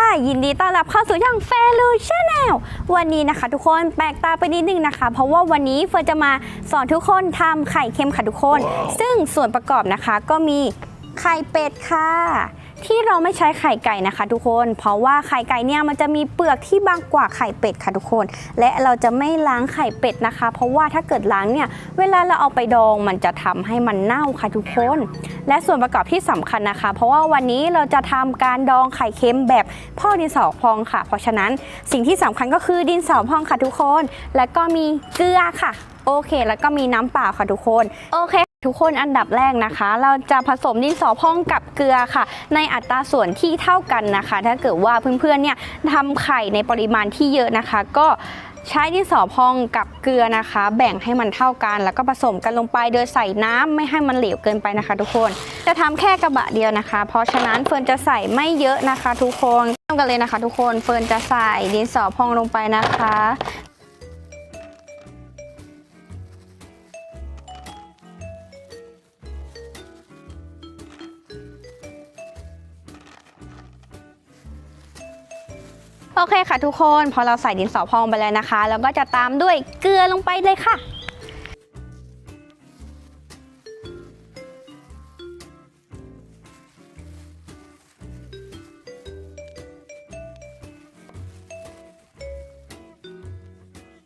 ค่ะยินดีต้อนรับเข้าสู่ช่อง f a i r u Channel วันนี้นะคะ ทุกคนแปลกตาไปนิดนึงนะคะ เพราะว่าวันนี้เฟิร์นจะมาสอนทุกคนทำไข่เค็มค่ะทุกคน ซึ่งส่วนประกอบนะคะก็มีไข่เป็ดค่ะ ที่เราไม่ใช้ไข่ไก่นะคะทุกคน เพราะว่าไข่ไก่เนี่ยมันจะมีเปลือกที่บางกว่าไข่เป็ดค่ะทุกคน และเราจะไม่ล้างไข่เป็ดนะคะ เพราะว่าถ้าเกิดล้างเนี่ยเวลาเราเอาไปดองมันจะทำให้มันเน่าค่ะทุกคน และส่วนประกอบที่สำคัญนะคะ เพราะว่าวันนี้เราจะทำการดองไข่เค็มแบบพ่อดินสอพองค่ะ เพราะฉะนั้นสิ่งที่สำคัญก็คือดินสอพองค่ะทุกคน แล้วก็มีเกลือค่ะ โอเค แล้วก็มีน้ำเปล่าค่ะทุกคน โอเค ทุกคนอันดับแรกนะคะ เราจะผสมดินสอพองกับเกลือค่ะ ในอัตราส่วนที่เท่ากันนะคะ ถ้าเกิดว่าเพื่อนๆเนี่ยทำไข่ในปริมาณที่เยอะนะคะ ก็ใช้ดินสอพองกับเกลือนะคะ แบ่งให้มันเท่ากัน แล้วก็ผสมกันลงไปโดยใส่น้ำไม่ให้มันเหลวเกินไปนะคะ ทุกคนจะทำแค่กระบะเดียวนะคะ เพราะฉะนั้นเฟิร์นจะใส่ไม่เยอะนะคะ ทุกคนเริ่มกันเลยนะคะ ทุกคนเฟิร์นจะใส่ดินสอพองลงไปนะคะ โอเคค่ะทุกคนพอเราใส่ดินสอพองไปแล้วนะคะ แล้วก็จะตามด้วยเกลือลงไปเลยค่ะ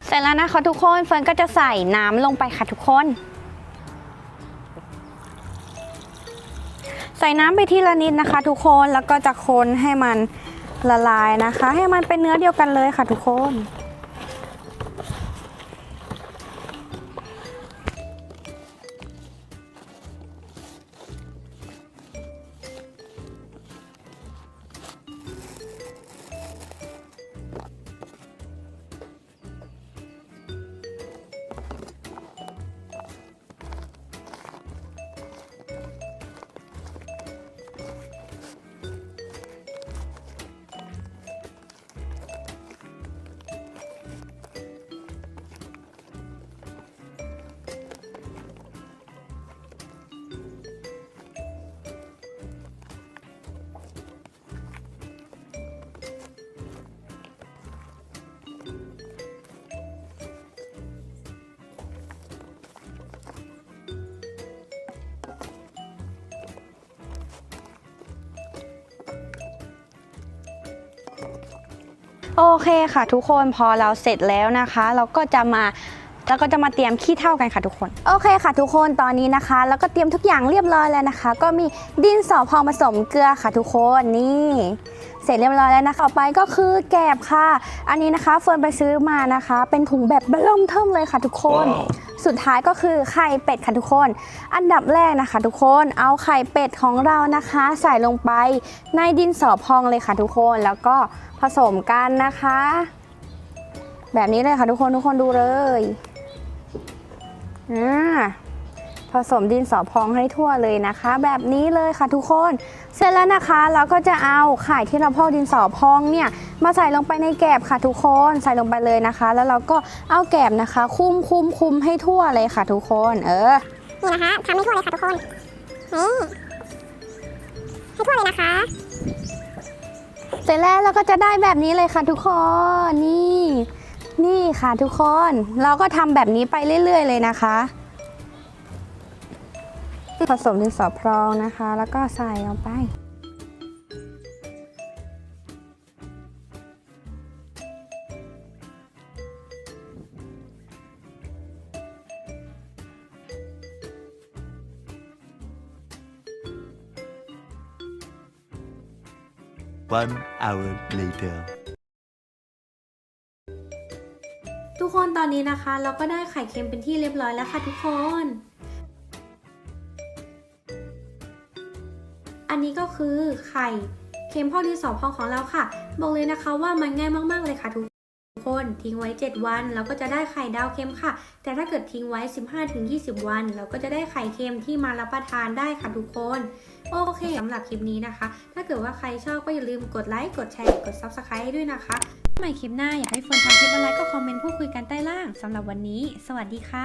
เสร็จแล้วนะคะทุกคนเฟิร์นก็จะใส่น้ำลงไปค่ะทุกคน ใส่น้ำไปทีละนิดนะคะ ทุกคนแล้วก็จะคนให้มัน ละลายนะคะ ให้มันเป็นเนื้อเดียวกันเลยค่ะทุกคน โอเคค่ะทุกคนพอเราเสร็จแล้วนะคะ เราก็จะมาแล้วก็จะมาเตรียมขี้เท่ากันค่ะทุกคน โอเคค่ะทุกคนตอนนี้นะคะ แล้วก็เตรียมทุกอย่างเรียบร้อยแล้วนะคะ ก็มีดินสอพองผสมเกลือค่ะทุกคนนี่ เสร็จเรียบร้อยแล้วนะคะต่อไปก็คือแกบค่ะ อันนี้นะคะเฟิร์นไปซื้อมานะคะ เป็นถุงแบบเบิ่มเทิมเลยค่ะทุกคน สุดท้ายก็คือไข่เป็ดค่ะทุกคน อันดับแรกนะคะ ทุกคนเอาไข่เป็ดของเรานะคะ ใส่ลงไปในดินสอพองเลยค่ะทุกคนแล้วก็ผสมกันนะคะ แบบนี้เลยค่ะทุกคนทุกคนดูเลยอ่า ผสมดินสอพองให้ทั่วเลยนะคะ แบบนี้เลยค่ะทุกคน เสร็จแล้วนะคะเราก็จะเอาไข่ที่เราพอกดินสอพองเนี่ยมาใส่ลงไปในแกบค่ะทุกคนใส่ลงไปเลยนะคะ แล้วเราก็เอาแกบนะคะ คุมคุมคุมให้ทั่วเลยค่ะทุกคน เออนี่นะคะทำให้ทั่วเลยค่ะทุกคนนี่ให้ทั่วเลยนะคะเสร็จแล้วเราก็จะได้แบบนี้เลยค่ะทุกคนนี่ นี่ค่ะทุกคน เราก็ทำแบบนี้ไปเรื่อย ๆ เลยนะคะ ผสมดินสอพองนะคะ แล้วก็ใส่ลงไป One hour later. ทุกคนตอนนี้นะคะ เราก็ได้ไข่เค็มเป็นที่เรียบร้อยแล้วค่ะทุกคน อันนี้ก็คือไข่เค็มพ่อดินสอพองของเราค่ะ บอกเลยนะคะว่ามันง่ายมากๆเลยค่ะทุกคนทิ้งไว้ 7 วันเราก็จะได้ไข่ดาวเค็มค่ะ แต่ถ้าเกิดทิ้งไว้ 15-20 วัน เราก็จะได้ไข่เค็มที่มารับประทานได้ค่ะทุกคน โอเคสำหรับคลิปนี้นะคะ ถ้าเกิดว่าใครชอบก็อย่าลืมกดไลค์ กดแชร์ กด Subscribe ด้วยนะคะใหม่คลิปหน้าอยากให้เฟิร์นทำคลิปอะไรก็คอมเมนต์พูดคุยกันใต้ล่างสำหรับวันนี้ สวัสดีค่ะ